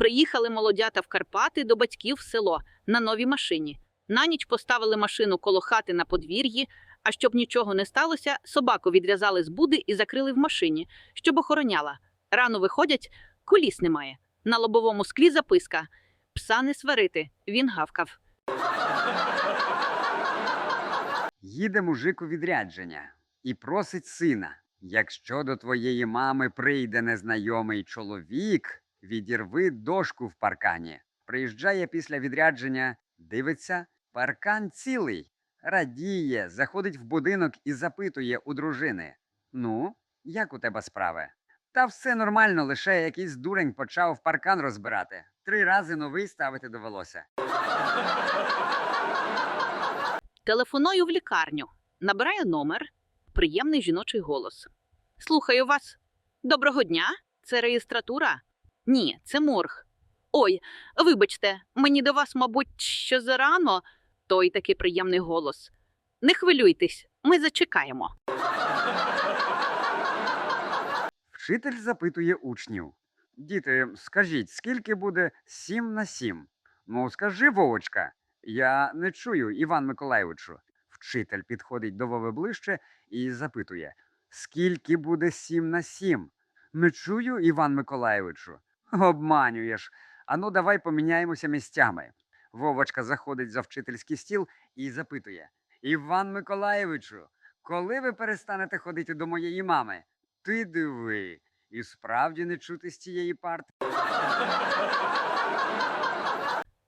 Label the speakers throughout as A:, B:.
A: Приїхали молодята в Карпати до батьків в село на новій машині. На ніч поставили машину коло хати на подвір'ї, а щоб нічого не сталося, собаку відрізали з буди і закрили в машині, щоб охороняла. Рано виходять, коліс немає. На лобовому склі записка Пса не сварити. Він гавкав.
B: Їде мужик у відрядження і просить сина: якщо до твоєї мами прийде незнайомий чоловік, відірви дошку в паркані. Приїжджає після відрядження, дивиться, паркан цілий, радіє, заходить в будинок і запитує у дружини: Ну, як у тебе справи? Та все нормально, лише якийсь дурень почав паркан розбирати. Три рази новий ставити довелося.
A: Телефоную в лікарню. Набираю номер. Приємний жіночий голос. Слухаю вас. Доброго дня. Це реєстратура? Ні, це морг. Ой, вибачте, мені до вас, мабуть, ще зарано. Той такий приємний голос. Не хвилюйтесь, ми зачекаємо.
B: Вчитель запитує учнів. Діти, скажіть, скільки буде 7 на 7? Ну, скажи, Вовочка. Я не чую, Іван Миколайовичу. Вчитель підходить до Вови ближче і запитує: Скільки буде 7 на 7? Не чую, Іван Миколайовичу. Обманюєш. Ану, давай поміняємося місцями. Вовочка заходить за вчительський стіл і запитує: Іван Миколайовичу, коли ви перестанете ходити до моєї мами? Ти диви, і справді не чути з цієї парти.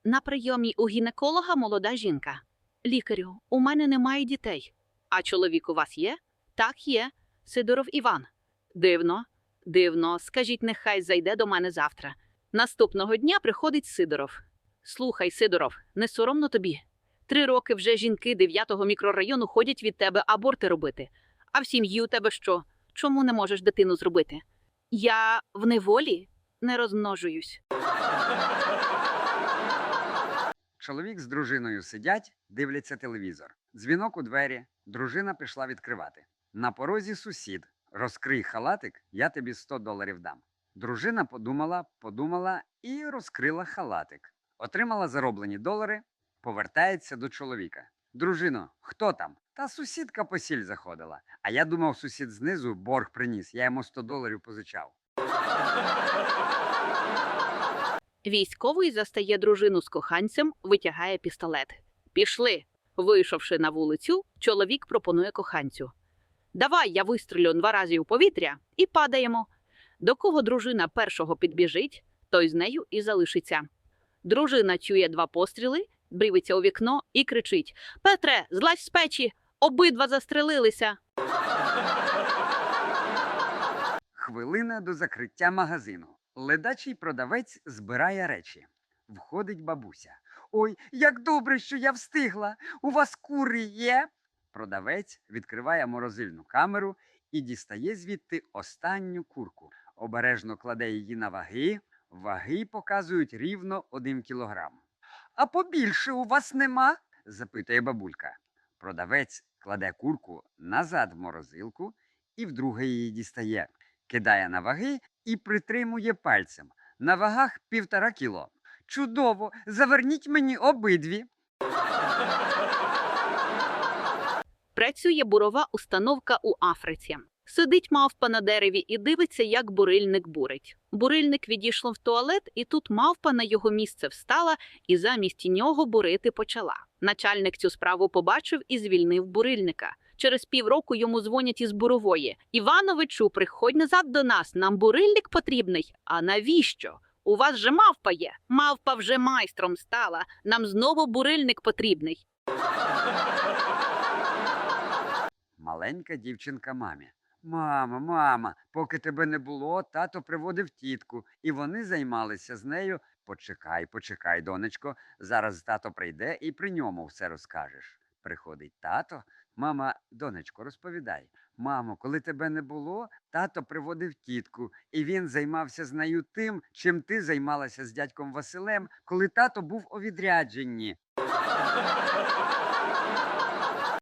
A: На прийомі у гінеколога молода жінка. Лікарю, у мене немає дітей. А чоловік у вас є? Так, є. Сидоров Іван. Дивно, дивно. Скажіть, нехай зайде до мене завтра. Наступного дня приходить Сидоров. Слухай, Сидоров, не соромно тобі. Три роки вже жінки 9-го мікрорайону ходять від тебе аборти робити. А в сім'ї у тебе що? Чому не можеш дитину зробити? Я в неволі не розмножуюсь.
B: Чоловік з дружиною сидять, дивляться телевізор. Дзвінок у двері, дружина пішла відкривати. На порозі сусід. Розкрий халатик, я тобі 100 доларів дам. Дружина подумала, подумала і розкрила халатик. Отримала зароблені долари, повертається до чоловіка. Дружино, хто там? Та сусідка по сіль заходила. А я думав, сусід знизу борг приніс. Я йому 100 доларів позичав.
A: Військовий застає дружину з коханцем, витягає пістолет. Пішли. Вийшовши на вулицю, чоловік пропонує коханцю. Давай я вистрілю два рази у повітря і падаємо. До кого дружина першого підбіжить, той з нею і залишиться. Дружина чує два постріли, дивиться у вікно і кричить: Петре, злазь з печі! Обидва застрелилися.
B: Хвилина до закриття магазину. Ледачий продавець збирає речі. Входить бабуся. Ой, як добре, що я встигла. У вас кури є. Продавець відкриває морозильну камеру і дістає звідти останню курку. Обережно кладе її на ваги. Ваги показують рівно один кілограм. А побільше у вас нема? запитує бабулька. Продавець кладе курку назад в морозилку і вдруге її дістає кидає на ваги і притримує пальцем. На вагах півтора кіло. Чудово! Заверніть мені обидві.
A: Працює бурова установка у Африці. Сидить мавпа на дереві і дивиться, як бурильник бурить. Бурильник відійшло в туалет, і тут мавпа на його місце встала і замість нього бурити почала. Начальник цю справу побачив і звільнив бурильника. Через півроку йому дзвонять із бурової. Івановичу, приходь назад до нас. Нам бурильник потрібний. А навіщо? У вас же мавпа є. Мавпа вже майстром стала. Нам знову бурильник потрібний.
B: Маленька дівчинка мамі. Мама, мама, поки тебе не було, тато приводив тітку, і вони займалися з нею. Почекай, почекай, донечко. Зараз тато прийде і при ньому все розкажеш. Приходить тато. Мама, донечко, розповідай. Мамо, коли тебе не було, тато приводив тітку, і він займався з нею тим, чим ти займалася з дядьком Василем, коли тато був у відрядженні.